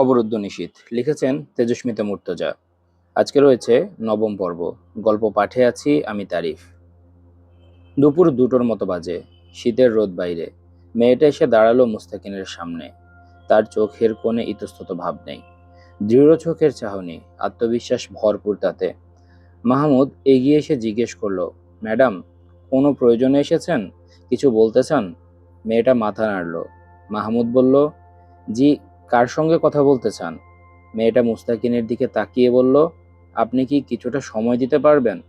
অবরুদ্ধ নিশীথ লিখেছেন তেজস্মিতা মুর্তজা। আজকে রয়েছে নবম পর্ব, গল্প পাঠে আছি আমি তারিফ। দুপুর দুটোর মতো বাজে, শীতের রোদ বাইরে, মেয়েটা এসে দাঁড়াল মুস্তাকিনের সামনে। তার চোখের কোণে ইতস্তত ভাব নেই। দৃঢ় চোখের চাহনি, আত্মবিশ্বাস ভরপুর তাতে। মাহমুদ এগিয়ে এসে জিজ্ঞেস করল, ম্যাডাম, কোনো প্রয়োজনে এসেছেন? কিছু বলতে চান? মেয়েটা মাথা নাড়ল। মাহমুদ বলল, জি কার সঙ্গে কথা বলতে চান? মেয়েটা মুস্তাকিনের দিকে তাকিয়ে বলল, আপনি কি কিছুটা সময় দিতে পারবেন?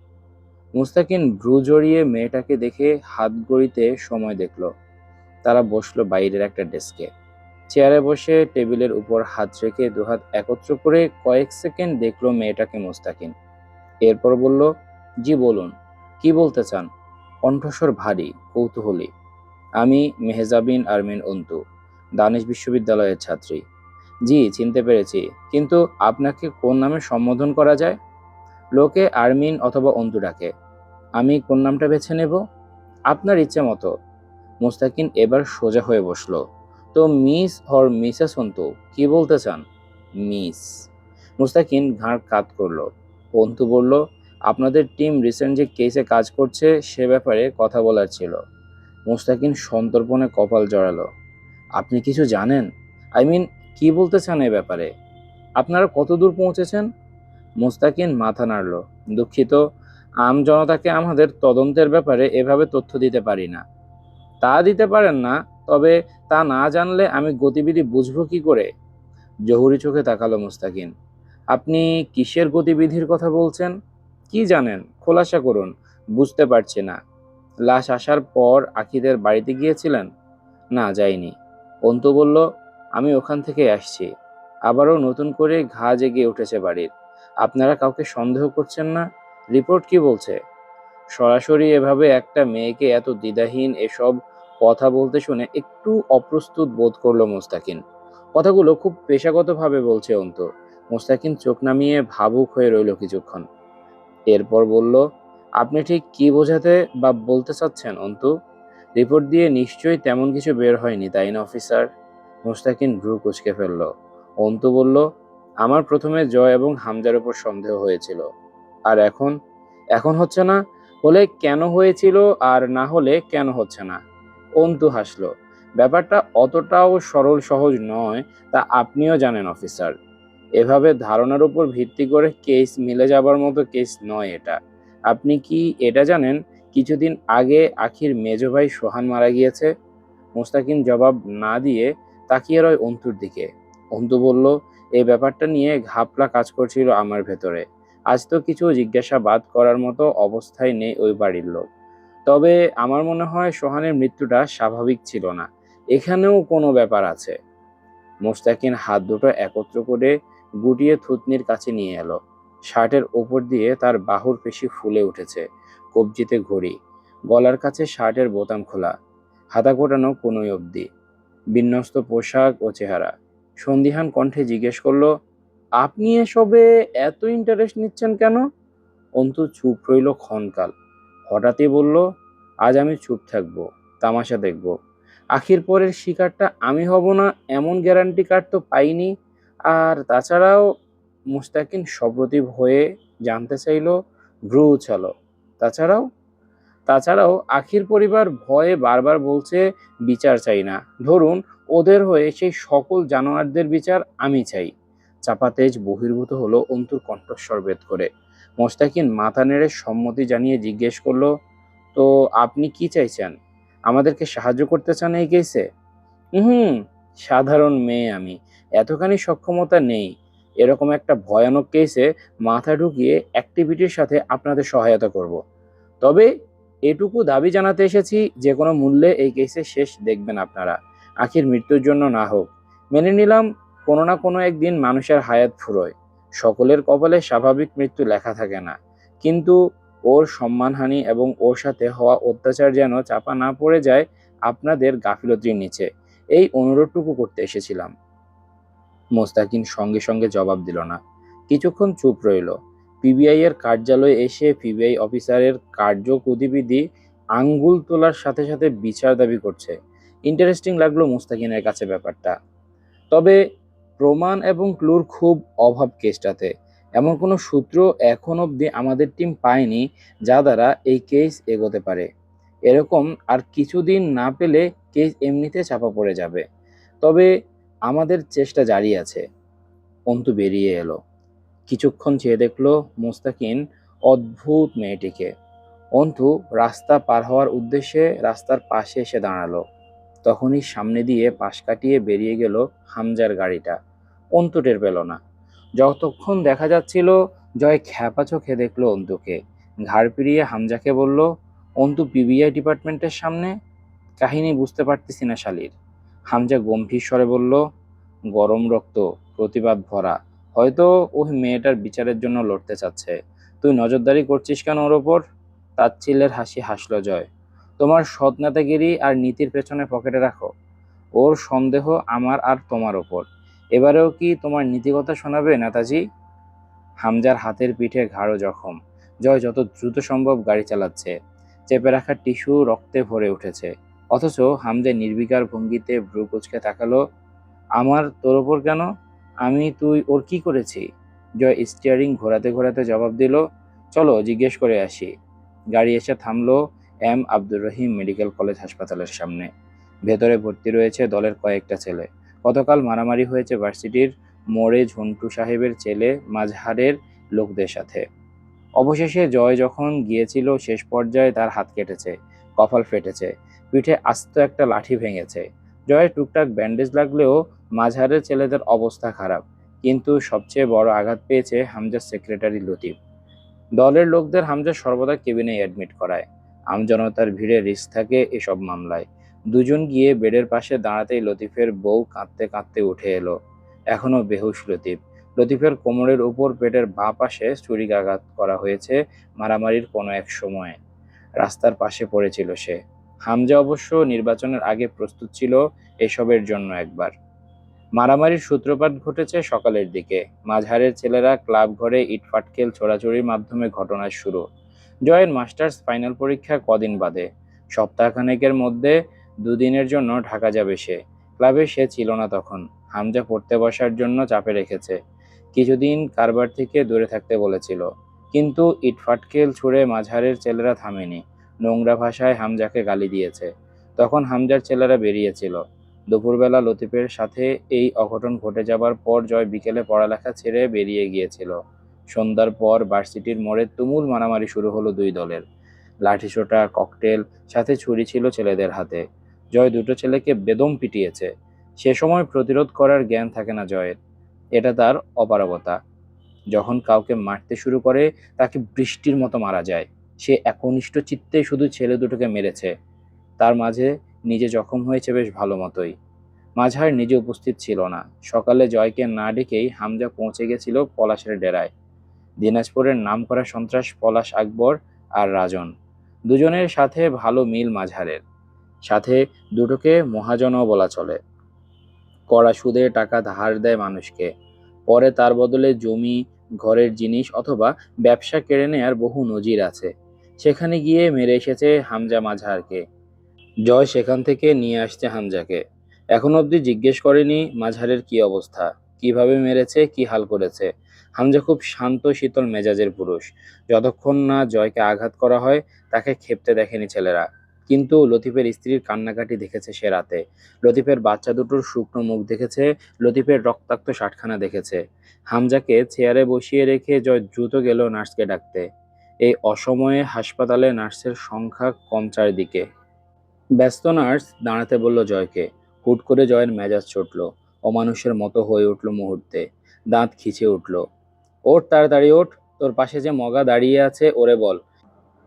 মুস্তাকিন ভ্রু জড়িয়ে মেয়েটাকে দেখে হাত গড়িতে সময় দেখল। তারা বসল বাইরের একটা ডেস্কে। চেয়ারে বসে টেবিলের উপর হাত রেখে দুহাত একত্র করে কয়েক সেকেন্ড দেখল মেয়েটাকে মুস্তাকিন। এরপর বলল, জি, বলুন, কি বলতে চান? কণ্ঠস্বর ভারী, কৌতূহলী। আমি মেহজাবিন আরমিন অন্তু। দানিশ বিশ্ববিদ্যালয়ের ছাত্রী। জি, চিনতে পেরেছি। কিন্তু আপনাকে কোন নামে সম্বোধন করা যায়? লোকে আরমিন অথবা অন্তু ডাকে আমি কোন নামটা বেছে নেব? আপনার ইচ্ছে মতো। মুস্তাকিন এবার সোজা হয়ে বসল। তো মিস হর মিসেস অন্তু, কি বলতে চান? মিস। মুস্তাকিন ঘাড় কাত করল। অন্তু বলল, আপনাদের টিম রিসেন্ট যে কেসে কাজ করছে সে ব্যাপারে কথা বলার ছিল। মুস্তাকিন সন্তর্পণে কপাল জড়ালো। আপনি কিছু জানেন? আই মিন কি বলতে চান এ ব্যাপারে? আপনারা কত দূর পৌঁছেছেন? মুস্তাকিন মাথা নাড়ল। দুঃখিত, আম জনতাকে আমাদের তদন্তের ব্যাপারে এভাবে তথ্য দিতে পারি না। তা দিতে পারেন না, তবে তা না জানলে আমি গতিবিধি বুঝব কি করে? জহুরি চোখে তাকালো মুস্তাকিন। আপনি কিসের গতিবিধির কথা বলছেন? কি জানেন? খোলাসা করুন, বুঝতে পারছি না। লাশ আসার পর আখিদের বাড়িতে গিয়েছিলেন? না, যাইনি। অন্তু বলল, আমি ওখান থেকে আসছি। আবারও নতুন করে ঘা জেগে উঠেছে বাড়ির। আপনারা কাউকে সন্দেহ করছেন না? রিপোর্ট কি বলছে? সরাসরি এভাবে একটা মেয়েকে এত দ্বিধাহীন এসব কথা বলতে শুনে একটু অপ্রস্তুত বোধ করল মোস্তাকিন। কথাগুলো খুব পেশাগতভাবে বলছে অন্ত। মোস্তাকিন চোখ নামিয়ে ভাবুক হয়ে রইল কিছুক্ষণ। এরপর বলল, আপনি ঠিক কি বোঝাতে বা বলতে চাচ্ছেন, অন্তু? রিপোর্ট দিয়ে নিশ্চয়ই তেমন কিছু বের হয়নি, তাই না, অফিসার? মুস্তাকিন ভ্রু কুচকে ফেলল। অন্তু বলল, আমার প্রথমে জয় এবং হামজার উপর সন্দেহ হয়েছিল। আর এখন? এখন হচ্ছে না? হলে কেন হয়েছিল আর না হলে কেন হচ্ছে না? অন্তু হাসলো, ব্যাপারটা অতটাও সরল, সহজ নয়, তা আপনিও জানেন, অফিসার। এভাবে ধারণার উপর ভিত্তি করে কেস মিলে যাবার মতো কেস নয় এটা। আপনি কি এটা জানেন? কিছুদিন আগে আখির মেজ ভাই সোহান মারা গিয়েছে। মোস্তাকিন জবাব না দিয়ে তাকিয়ে রয় অন্তুর দিকে। অন্তু বলল এই ব্যাপারটা নিয়ে ঘাপলা কাজ করছিল আমার ভেতরে। আজ তো কিছু জিজ্ঞাসাবাদ করার মতো অবস্থায় নেই ওই বাড়ির লোক। তবে আমার মনে হয় সোহানের মৃত্যুটা স্বাভাবিক ছিল না। এখানেও কোনো ব্যাপার আছে। মোস্তাকিন হাত দুটো একত্র করে গুটিয়ে থুতনির কাছে নিয়ে এলো। শার্টের ওপর দিয়ে তার বাহুর পেশি ফুলে উঠেছে, কবজিতে ঘড়ি। গলার কাছে শার্টের বোতাম খোলা, হাতা কোটানো কোনোই অবধি। বিন্যস্ত পোশাক ও চেহারা। সন্দিহান কণ্ঠে জিজ্ঞেস করল, আপনি এসবে এত ইন্টারেস্ট নিচ্ছেন কেন? অন্তু চুপ রইল ক্ষণকাল। হঠাৎই বলল, আজ আমি চুপ থাকব, তামাশা দেখব। আখির পরের শিকারটা আমি হব না, এমন গ্যারান্টি কার্ড তো পাইনি। আর তাছাড়াও মুস্তাকিন সপ্রতিভ হয়ে জানতে চাইল, ভ্রু উছালো। তাছাড়াও তাছাড়াও আখির পরিবার ভয়ে বারবার বলছে, বিচার চাই না। ধরুন, ওদের হয়ে সেই সকল জানোয়ারদের বিচার আমি চাই। চাপা তেজ বহির্ভূত হলো অন্তুর কণ্ঠস্বর ভেদ করে। মোস্তাকিন মাথা নেড়ে সম্মতি জানিয়ে জিজ্ঞেস করল, তো আপনি কি চাইছেন? আমাদেরকে সাহায্য করতে চান এই কেসে? হুম সাধারণ মেয়ে আমি। এতখানি সক্ষমতা নেই। এরকম একটা ভয়ানক কেসে মাথা ঢুকিয়ে অ্যাক্টিভিটির সাথে আপনাদের সহায়তা করব। তবে এটুকু দাবি জানাতে এসেছি, যে কোনো মূল্যে এই কেসে শেষ দেখবেন আপনারা। আখির মৃত্যুর জন্য না হোক। মেনে নিলাম, কোনো না কোনো একদিন মানুষের হায়াত ফুরোয়। সকলের কপালে স্বাভাবিক মৃত্যু লেখা থাকে না। কিন্তু ওর সম্মানহানি এবং ওর সাথে হওয়া অত্যাচার যেন চাপা না পড়ে যায়, আপনাদের গাফিলতির নিচে। এই অনুরোধটুকু করতে এসেছিলাম। মোস্তাকিন সঙ্গে সঙ্গে জবাব দিল না। কিছুক্ষণ চুপ রইল। পিবিআই এর কার্যালয়ে এসে পিবিআই অফিসারের কার্য আঙ্গুল তোলার সাথে সাথে বিচার দাবি করছে। ইন্টারেস্টিং লাগল মুস্তাকিনের কাছে ব্যাপারটা। তবে প্রমাণ এবং ক্লুর খুব অভাব কেসটাতে। এমন কোনো সূত্র এখন অবধি আমাদের টিম পায়নি যা দ্বারা এই কেস এগোতে পারে। এরকম আর কিছুদিন না পেলে কেস এমনিতে চাপা পড়ে যাবে। তবে আমাদের চেষ্টা জারি আছে। অন্তু বেরিয়ে এলো। কিছুক্ষণ চেয়ে দেখল মোস্তাকিন অদ্ভুত মেয়েটিকে। অন্তু রাস্তা পার হওয়ার উদ্দেশ্যে রাস্তার পাশে এসে দাঁড়াল। তখনই সামনে দিয়ে পাশ কাটিয়ে বেরিয়ে গেল হামজার গাড়িটা। অন্তু টের পেল না। যতক্ষণ দেখা যাচ্ছিল, জয় খ্যাপা চোখে দেখল অন্তুকে। ঘাড় ফিরিয়ে হামজাকে বলল, অন্তু পিবিআই ডিপার্টমেন্টের সামনে? কাহিনী বুঝতে পারতেছি না, শালির। হামজা গম্ভীর স্বরে বলল, গরম রক্ত, প্রতিবাদ ভরা। হয়তো ওই মেয়েটার বিচারের জন্য লড়তে চাচ্ছে। তুই নজরদারি করছিস কেন ওর ওপর? তাচ্ছিল্যের হাসি হাসল জয়। তোমার সৎ নেতাগিরি আর নীতির পেছনে পকেটে রাখো। ওর সন্দেহ আমার আর তোমার ওপর। এবারেও কি তোমার নীতিকথা শোনাবে, নেতাজি? হামজার হাতের পিঠে ঘাড়ো জখম। জয় যত দ্রুত সম্ভব গাড়ি চালাচ্ছে। চেপে রাখা টিস্যু রক্তে ভরে উঠেছে। অথচ হামজা নির্বিকার ভঙ্গিতে ভ্রু কুচকে তাকালো, আমার তোর ওপর কেন? আমি, তুই, ওর কি করেছি? জয় স্টিয়ারিং ঘোরাতে ঘোরাতে জবাব দিল, চলো জিজ্ঞেস করে আসি। গাড়ি এসে থামলো M Abdur Rahim medical college হাসপাতালের সামনে। ভেতরে ভর্তি রয়েছে দলের কয়েকটা ছেলে। গতকাল মারামারি হয়েছে ভার্সিটির মোড়ে ঝন্টু সাহেবের ছেলে মাঝহারের লোকদের সাথে। অবশেষে জয় যখন গিয়েছিল, শেষ পর্যায়ে তার হাত কেটেছে, কপাল ফেটেছে। পিঠে আস্ত একটা লাঠি ভেঙেছে। জয়ের টুকটাক ব্যান্ডেজ লাগলেও মাঝহারের ছেলেদের অবস্থা খারাপ। কিন্তু সবচেয়ে বড় আঘাত পেয়েছে হামজার সেক্রেটারি লতিফ। দলের লোকদের হামজা সর্বদা কেবিনে অ্যাডমিট করায়। আমজনতার ভিড়ে রিস্ক থাকে এসব মামলায়। দুজন গিয়ে বেডের পাশে দাঁড়াতেই লতিফের বউ কাঁদতে কাঁদতে উঠে এলো। এখনও বেহুশ লতিফ। লতিফের কোমরের উপর পেটের বাঁ পাশে ছুরিকাঘাত করা হয়েছে মারামারির কোনো এক সময়ে। রাস্তার পাশে পড়েছিল সে। হামজা অবশ্য নির্বাচনের আগে প্রস্তুত ছিল এসবের জন্য একবার। মারামারির সূত্রপাত ঘটেছে সকালের দিকে। মাঝারের ছেলেরা ক্লাব ঘরে ইটফাটকেল ছোড়াছুড়ির মাধ্যমে ঘটনার শুরু। জয়ের মাস্টার্স ফাইনাল পরীক্ষা কদিন বাদে। সপ্তাহখানেকের মধ্যে দুদিনের জন্য ঢাকা যাবে সে। ক্লাবে সে ছিল না তখন। হামজা পড়তে বসার জন্য চাপে রেখেছে। কিছুদিন কারবার থেকে দূরে থাকতে বলেছিল। কিন্তু ইটফাটকেল ছুঁড়ে মাঝহারের ছেলেরা থামেনি। নোংরা ভাষায় হামজাকে গালি দিয়েছে। তখন হামজার ছেলেরা বেরিয়েছিল। দুপুরবেলা লতিফের সাথে এই অঘটন ঘটে যাবার পর জয় বিকেলে পড়ালেখা ছেড়ে বেরিয়ে গিয়েছিল। সন্ধ্যার পর ভার্সিটির মোড়ে তুমুল মারামারি শুরু হলো দুই দলের। লাঠিসোঁটা ককটেল, সাথে ছুরি ছিল ছেলেদের হাতে। জয় দুটো ছেলেকে বেদম পিটিয়েছে। সে সময় প্রতিরোধ করার জ্ঞান থাকে না জয়ের। এটা তার অপারগতা। যখন কাউকে মারতে শুরু করে, তাকে বৃষ্টির মতো মারা যায়। সে একনিষ্ঠ চিত্তে শুধু ছেলে দুটোকে মেরেছে। তার মাঝে নিজে জখম হয়েছে বেশ ভালো মতোই। মাঝার নিজে উপস্থিত ছিল না। সকালে জয়কে না ডেকেই হামজা পৌঁছে গেছিল পলাশের ডেরায়। দিনাজপুরের নামকরা সন্ত্রাস পলাশ আকবর আর রাজন। দুজনের সাথে ভালো মিল মাঝারের। সাথে দুটোকে মহাজনও বলা চলে। কড়া সুদে টাকা ধার দেয় মানুষকে। পরে তার বদলে জমি, ঘরের জিনিস অথবা ব্যবসা কেড়ে নেয়ার বহু নজির আছে। সেখানে গিয়ে মেরে এসেছে হামজা মাঝহারকে। জয় সেখান থেকে নিয়ে আসছে হামজাকে। এখন অবধি জিজ্ঞেস করেনি মাঝহারের কি অবস্থা, কীভাবে মেরেছে, কি হাল করেছে। হামজা খুব শান্ত, শীতল মেজাজের পুরুষ। যতক্ষণ না জয়কে আঘাত করা হয়, তাকে খেপতে দেখেনি ছেলেরা। কিন্তু লতিফের স্ত্রীর কান্নাকাটি দেখেছে সে রাতে। লতিফের বাচ্চা দুটোর শুকনো মুখ দেখেছে, লতিফের রক্তাক্ত শাটখানা দেখেছে। হামজাকে চেয়ারে বসিয়ে রেখে জয় দ্রুত গেল নার্সকে ডাকতে। এই অসময়ে হাসপাতালে নার্সের সংখ্যা কম চারিদিকে। ব্যস্ত নার্স দাঁড়াতে বলল জয়কে। হুট করে জয়ের মেজাজ ছুটল। অমানুষের মতো হয়ে উঠল মুহূর্তে। দাঁত খিচে উঠল। ওঠ তাড়াতাড়ি ওঠ, তোর পাশে যে মগা দাঁড়িয়ে আছে, ওরে বল।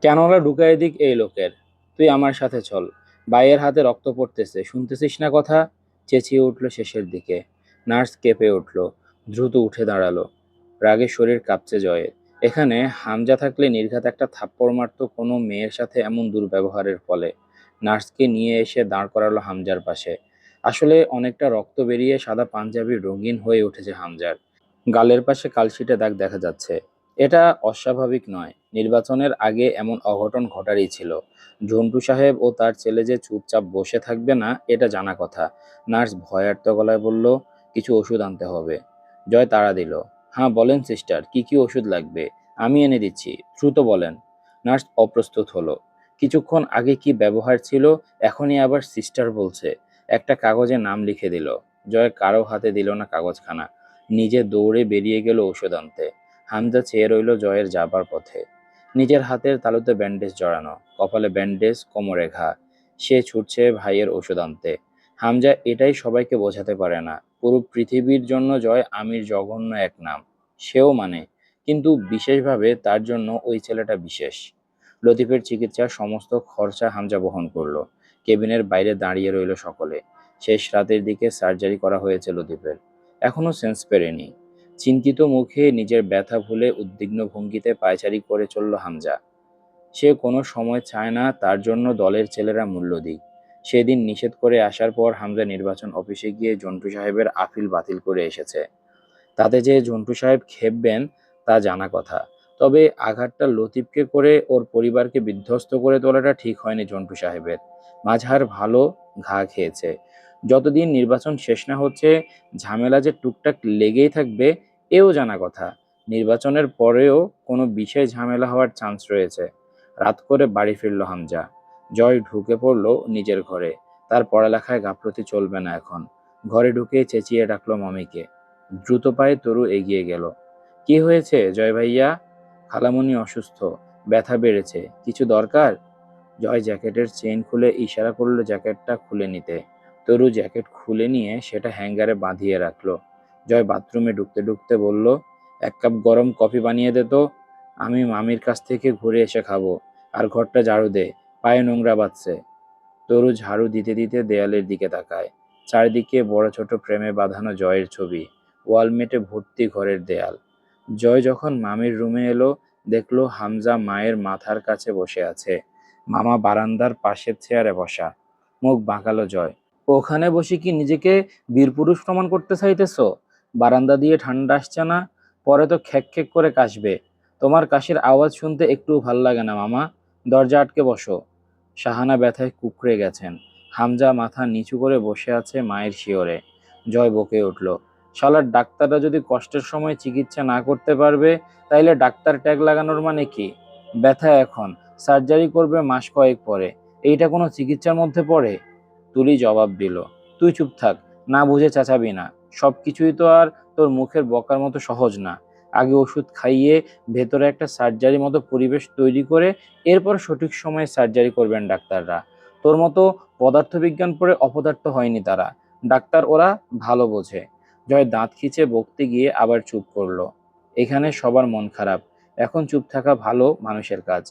কেনরা ঢুকাই দিক এই লোকের। তুই আমার সাথে চল। বাইয়ের হাতে রক্ত পড়তেছে, শুনতেছিস না কথা? চেঁচিয়ে উঠল শেষের দিকে। নার্স কেঁপে উঠল। দ্রুত উঠে দাঁড়াল। রাগে শরীর কাঁপছে জয়ের। এখানে হামজা থাকলে নির্ঘাত একটা থাপ্পড় মারত কোনো মেয়ের সাথে এমন দুর্ব্যবহারের ফলে। নার্সকে নিয়ে এসে দাঁড় করালো হামজার পাশে। আসলে অনেকটা রক্ত বেরিয়ে সাদা পাঞ্জাবি রঙিন হয়ে উঠেছে হামজার। গালের পাশে কালশিটে দাগ দেখা যাচ্ছে। এটা অস্বাভাবিক নয়। নির্বাচনের আগে এমন অঘটন ঘটারই ছিল। ঝন্টু সাহেব ও তার ছেলে যে চুপচাপ বসে থাকবে না, এটা জানা কথা। নার্স ভয়ার্ত গলায় বলল, কিছু ওষুধ আনতে হবে। জয় তাড়া দিল। হ্যাঁ বলেন সিস্টার কি কি ওষুধ লাগবে? আমি এনে দিচ্ছি। দ্রুত বলেন। নার্স অপ্রস্তুত হলো। কিছুক্ষণ আগে কি ব্যবহার ছিল? এখনই আবার সিস্টার বলছে। একটা কাগজে নাম লিখে দিল। জয় কারও হাতে দিল না কাগজখানা। নিজে দৌড়ে বেরিয়ে গেল ওষুধ আনতে। হামজা চেয়ে রইল জয়ের যাবার পথে। নিজের হাতের তালুতে ব্যান্ডেজ জড়ানো। কপালে ব্যান্ডেজ কোমরে ঘা। সে ছুটছে ভাইয়ের ওষুধ আনতে। হামজা এটাই সবাইকে বোঝাতে পারে না। পুরো পৃথিবীর জন্য জয় আমির জঘন্য এক নাম। সেও মানে কিন্তু বিশেষভাবে তার জন্য ওই ছেলেটা বিশেষ। লতিফের চিকিৎসার সমস্ত খরচা হামজা বহন করল। কেবিনের বাইরে দাঁড়িয়ে রইল সকলে। শেষ রাতের দিকে সার্জারি করা হয়েছে লতিফের। এখনও সেন্স পেরেনি। চিন্তিত মুখে নিজের ব্যথা ভুলে উদ্বিগ্ন ভঙ্গিতে পায়চারি করে চলল হামজা। সে কোনো সময় চায় না তার জন্য দলের ছেলেরা মূল্য দিক। সেদিন নিষেধ করে আসার পর হামজা নির্বাচন অফিসে গিয়ে জন্টু সাহেবের আপিল বাতিল করে এসেছে। তাতে যে জন্টু সাহেব খেপবেন, তা জানা কথা। তবে আঘাতটা লতিফকে করে ওর পরিবারকে বিধ্বস্ত করে তোলাটা ঠিক হয়নি জন্টু সাহেবের। মাঝহার ভালো ঘা খেয়েছে। যতদিন নির্বাচন শেষ না হচ্ছে, ঝামেলা যে টুকটাক লেগেই থাকবে, এও জানা কথা। নির্বাচনের পরেও কোনো বিশেষ ঝামেলা হওয়ার চান্স রয়েছে। রাত করে বাড়ি ফিরল হামজা। জয় ঢুকে পড়ল নিজের ঘরে। তার পড়ালেখায় গাফলতি চলবে না এখন। ঘরে ঢুকে চেঁচিয়ে ডাকলো মামিকে। দ্রুত পায়ে তরু এগিয়ে গেল। কি হয়েছে জয় ভাইয়া? খালামণি অসুস্থ, ব্যথা বেড়েছে, কিছু দরকার? জয় জ্যাকেটের চেইন খুলে ইশারা করল জ্যাকেটটা খুলে নিতে। তরু জ্যাকেট খুলে নিয়ে সেটা হ্যাঙ্গারে বাঁধিয়ে রাখল। জয় বাথরুমে ঢুকতে ঢুকতে বলল, এক কাপ গরম কফি বানিয়ে দে তো। আমি মামির কাছ থেকে ঘুরে এসে খাব। আর ঘরটা ঝাড়ু দে। পায়ে নোংরা বাজছে তরু ঝাড়ু দিতে দিতে দেয়ালের দিকে তাকায়। চারিদিকে বড় ছোট প্রেমে বাঁধানো জয়ের ছবি ওয়ালমেটে ভর্তি ঘরের দেয়াল। জয় যখন মামির রুমে এলো, দেখল হামজা মায়ের মাথার কাছে বসে আছে। মামা বারান্দার পাশের চেয়ারে বসা। মুখ বাঁকালো জয়। ওখানে বসে কি নিজেকে বীরপুরুষ প্রমাণ করতে চাইতেছ? বারান্দা দিয়ে ঠান্ডা আসছে না? পরে তো খেক খেক করে কাশবে। তোমার কাশির আওয়াজ শুনতে একটু ভালো লাগে না মামা। দরজা আটকে বসো। শাহানা ব্যথায় কুকড়ে গেছেন। হামজা মাথা নিচু করে বসে আছে মায়ের শিওরে। জয় বকে উঠল, শালার ডাক্তাররা যদি কষ্টের সময় চিকিৎসা না করতে পারবে, তাইলে ডাক্তার ট্যাগ লাগানোর মানে কি? ব্যথা এখন, সার্জারি করবে মাস কয়েক পরে, এইটা কোনো চিকিৎসার মধ্যে পড়ে? তুলি জবাব দিল, তুই চুপ থাক, না বুঝে চাচাবি না সব কিছুই তো আর তোর মুখের বকার মতো সহজ না। আগে ওষুধ খাইয়ে ভেতরে একটা সার্জারি মতো পরিবেশ তৈরি করে এরপর সঠিক সময়ে সার্জারি করবেন ডাক্তাররা। তোর মতো পদার্থবিজ্ঞান পড়ে অপদার্থ হয়নি তারা। ডাক্তার ওরা ভালো বোঝে। জয় দাঁত খিচে বকতে গিয়ে আবার চুপ করল। এখানে সবার মন খারাপ। এখন চুপ থাকা ভালো মানুষের কাজ।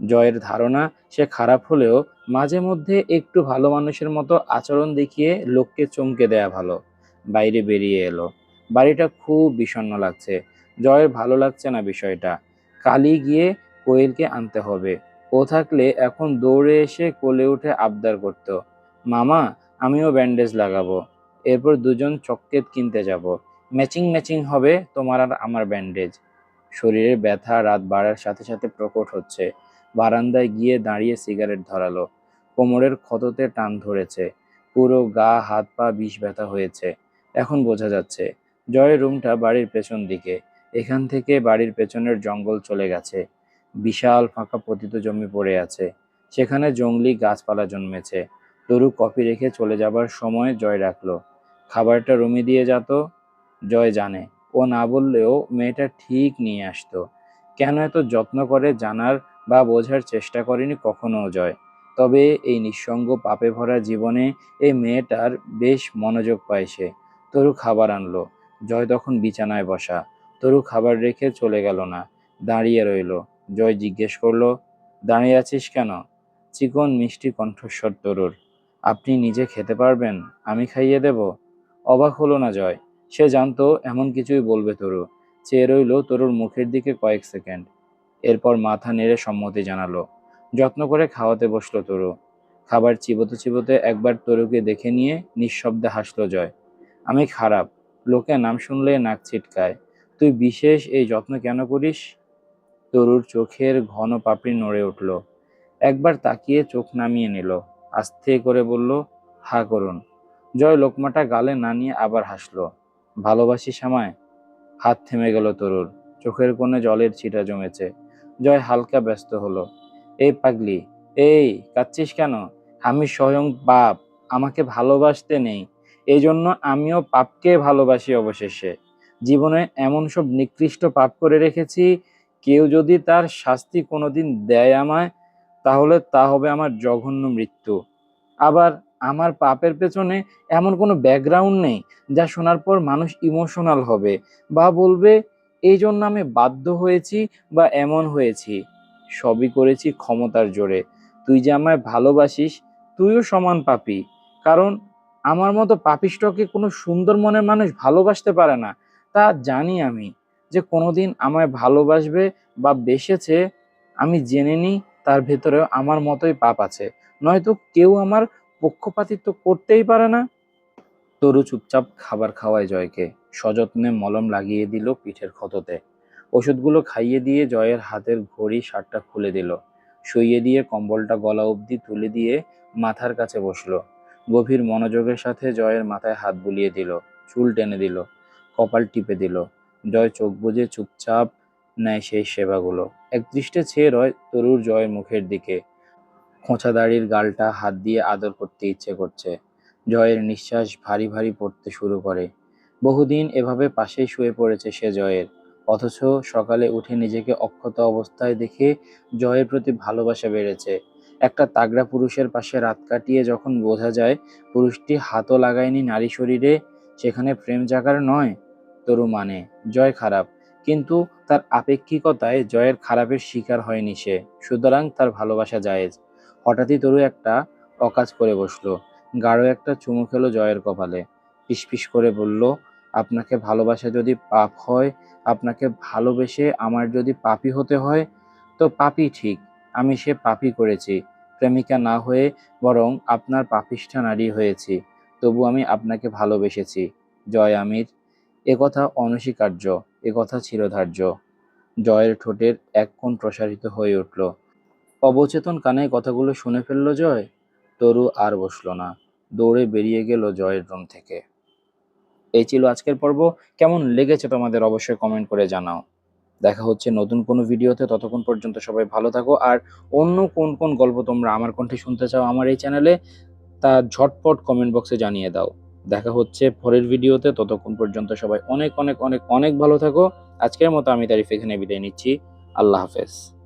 জয়ের ধারণা, সে খারাপ হলেও মাঝে মধ্যে একটু ভালো মানুষের মতো আচরণ দেখিয়ে লোককে চমকে দেয়া ভালো। বাইরে বেরিয়ে এলো। বাড়িটা খুব বিষণ্ণ লাগছে। জয়ের ভালো লাগছে না বিষয়টা। কালি গিয়ে কোয়েলকে আনতে হবে। ও থাকলে এখন দৌড়ে এসে কোলে উঠে আবদার করত। মামা, আমিও ব্যান্ডেজ লাগাবো। এরপর দুজন চক্কেত কিনতে যাব। ম্যাচিং ম্যাচিং হবে তোমার আর আমার ব্যান্ডেজ। শরীরের ব্যথা রাত বাড়ার সাথে সাথে প্রকট হচ্ছে। বারান্দায় গিয়ে দাঁড়িয়ে সিগারেট ধরালো। কোমরের ক্ষততে টান ধরেছে। পুরো গা, হাত পা বিষ ব্যথা হয়েছে। এখন বোঝা যাচ্ছে, জয়ের রুমটা বাড়ির পেছন দিকে। এখান থেকে বাড়ির পেছনের জঙ্গল চলে গেছে। বিশাল ফাঁকা পতিত জমি পড়ে আছে। সেখানে জঙ্গলি গাছপালা জন্মেছে। তরু কফি রেখে চলে যাবার সময় জয় রাখল। খাবারটা রুমে দিয়ে যেত, জয় জানে। ও না বললেও মেয়েটা ঠিক নিয়ে আসতো। কেন এত যত্ন করে জানার বা বোঝার চেষ্টা করেনি কখনো জয়। তবে এই নিঃসঙ্গ পাপে ভরা জীবনে এই মেয়েটার বেশ মনোযোগ পায় সে। তরু খাবার আনলো। জয় তখন বিছানায় বসা। তরু খাবার রেখে চলে গেল না, দাঁড়িয়ে রইল। জয় জিজ্ঞেস করল, দাঁড়িয়ে আছিস কেন? চিকন মিষ্টি কণ্ঠস্বর তরুর, আপনি নিজে খেতে পারবেন, আমি খাইয়ে দেব? অবাক হলো না জয়, সে জানতো এমন কিছুই বলবে তরু, চেয়ে রইল তরুর মুখের দিকে কয়েক সেকেন্ড। এরপর মাথা নেড়ে সম্মতি জানালো, যত্ন করে খাওয়াতে বসল তরু। খাবার চিবোতে চিবোতে একবার তরুকে দেখে নিয়ে নিঃশব্দে হাসলো জয়, আমি খারাপ, লোকে নাম শুনলে নাক ছিটকায় তুই বিশেষ এই যত্ন কেন করিস? তরুর চোখের ঘন পাপড়ি নড়ে উঠল। একবার তাকিয়ে চোখ নামিয়ে নিল। আস্তে করে বলল, হা করুন জয় লোকমাটা গালে না নিয়ে আবার হাসলো। ভালোবাসি আমায়? হাত থেমে গেল তরুর। চোখের কোণে জলের ছিটা জমেছে। জয় হালকা ব্যস্ত হলো। এই পাগলি, এই কাচ্ছিস কেন? আমি স্বয়ং পাপ। আমাকে ভালোবাসতে নেই। এই জন্য আমিও পাপকে ভালোবাসি অবশেষে। জীবনে এমন সব নিকৃষ্ট পাপ করে রেখেছি, কেউ যদি তার শাস্তি কোনোদিন দেয় আমায়, তাহলে তা হবে আমার জঘন্য মৃত্যু। আবার আমার পাপের পেছনে এমন কোনো ব্যাকগ্রাউন্ড নেই, যা শোনার পর মানুষ ইমোশনাল হবে বা বলবে, এই জন্য আমি বাধ্য হয়েছি বা এমন হয়েছি। সবই করেছি ক্ষমতার জোরে। তুই যে আমায় ভালোবাসিস, তুইও সমান পাপি। কারণ আমার মতো পাপিষ্টকে কোনো সুন্দর মনের মানুষ ভালোবাসতে পারে না। তা জানি আমি যে কোনোদিন আমায় ভালোবাসবে বা বেসেছে, আমি জেনে নিই তার ভেতরেও আমার মতোই পাপ আছে। নয়তো কেউ আমার পক্ষপাতিত্ব করতেই পারে না। তরু চুপচাপ খাবার খাওয়ায় জয়কে। সযত্নে মলম লাগিয়ে দিল পিঠের ক্ষততে। ওষুধগুলো খাইয়ে দিয়ে জয়ের হাতের ঘড়ি শার্টটা খুলে দিল। শুইয়ে দিয়ে কম্বলটা গলা অবধি তুলে দিয়ে মাথার কাছে বসল। গভীর মনোযোগের সাথে জয়ের মাথায় হাত বুলিয়ে দিল। চুল টেনে দিল। কপাল টিপে দিল। জয় চোখ বুজে চুপচাপ নেয় সেই সেবাগুলো। একদৃষ্টে চেয়ে রয় তরুর জয়ের মুখের দিকে। খোঁচা দাড়ির গালটা হাত দিয়ে আদর করতে ইচ্ছে করছে। জয়ের নিঃশ্বাস ভারী ভারী পড়তে শুরু করে। বহুদিন এভাবে পাশেই শুয়ে পড়েছে সে জয়ের। অথচ সকালে উঠে নিজেকে অক্ষত অবস্থায় দেখে জয়ের প্রতি ভালোবাসা বেড়েছে। একটা তাগড়া পুরুষের পাশে রাত কাটিয়ে যখন বোঝা যায়, পুরুষটি হাতও লাগায়নি নারী শরীরে, সেখানে প্রেম জাগার নয়। তরু মানে জয় খারাপ। কিন্তু তার আপেক্ষিকতায় জয়ের খারাপের শিকার হয়নি সে, সুতরাং তার ভালোবাসা জায়েজ। হঠাৎই তরু একটা অকাজ করে বসল, গাঢ় একটা চুমু খেলো জয়ের কপালে। পিসপিস করে বলল, আপনাকে ভালোবাসা যদি পাপ হয়, আপনাকে ভালোবেসে আমার যদি পাপী হতে হয়, তো পাপি ঠিক। আমি সে পাপি করেছি। প্রেমিকা না হয়ে বরং আপনার পাপিষ্ঠা নারী হয়েছি। তবু আমি আপনাকে ভালোবেসেছি। জয় আমির। একথা অনস্বীকার্য একথা চিরধার্য জয়ের ঠোঁটের এক কোণ প্রসারিত হয়ে উঠল। অবচেতন কানে কথাগুলো শুনে ফেলল জয়। তরু আর বসল না। দৌড়ে বেরিয়ে গেল জয়ের রুম থেকে। এই ছিল আজকের পর্ব। কেমন লেগেছে তোমাদের অবশ্যই কমেন্ট করে জানাও। দেখা হচ্ছে নতুন কোনো ভিডিওতে। ততক্ষণ পর্যন্ত সবাই ভালো থাকো। আর অন্য কোন কোন গল্প তোমরা আমার কণ্ঠে শুনতে চাও আমার এই চ্যানেলে তা ঝটপট কমেন্ট বক্সে জানিয়ে দাও। দেখা হচ্ছে পরের ভিডিওতে। ততক্ষণ পর্যন্ত সবাই অনেক অনেক অনেক অনেক ভালো থাকো। আজকের মতো আমি তারিফ এখানে বিদায় নিচ্ছি। আল্লাহ হাফেজ।